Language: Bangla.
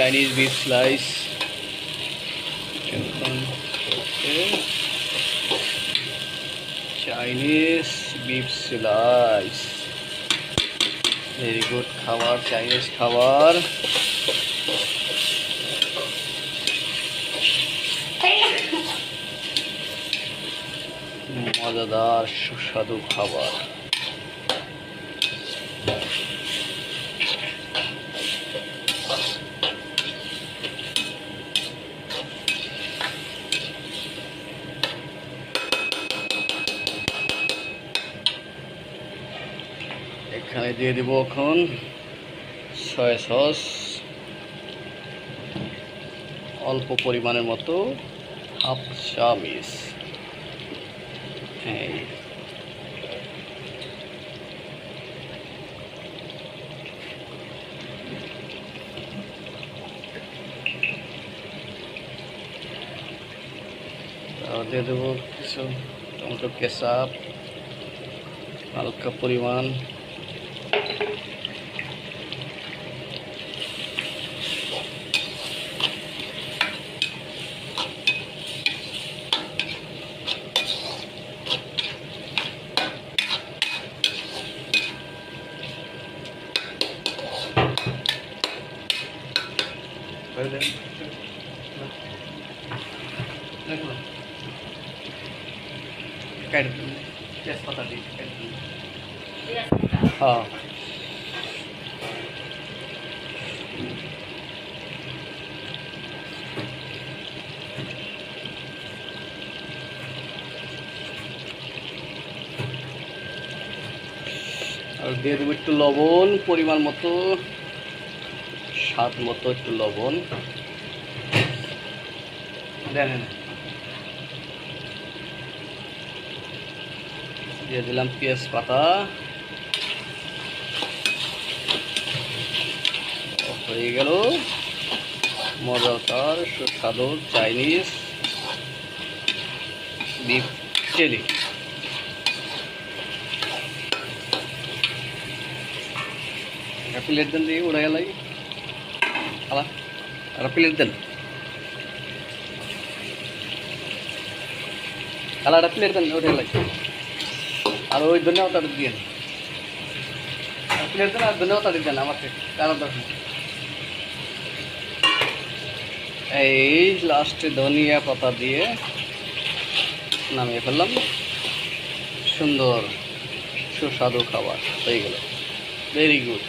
Chinese beef slice Chinese beef slice very good খাবার চাইনিজ খাবার. মজাদার সুস্বাদু খাবার। এখানে দিয়ে দেবো এখন সয়া সস অল্প পরিমাণের মতো হাফ চামিচ। তারপর দিয়ে দেবো কিছু টমেটো কেচাপ, হালকা পরিমাণ হ্যাঁ। আর দিয়ে দেবো একটু লবণ পরিমাণ মতো। স্বাদ মতো একটু লবণ। দিয়ে দিলাম পেঁয়াজ পাতা। হয়ে গেল। মজাদার সুস্বাদু চাইনিজ বিফ চিলি। প্লেট দেন দিয়ে উড়ে গেল একটা প্লেট দেন প্লেট দেন উঠে গেল। আর ওই ধন্যবাদ তাদের দিয়ে প্লেট দেন। আর দেন আমাকে, কারণ দরকার এই লাস্টে ধনিয়া পাতা দিয়ে নামিয়ে ফেললাম। সুন্দর, সুস্বাদু খাবার, হয়ে গেল। Very good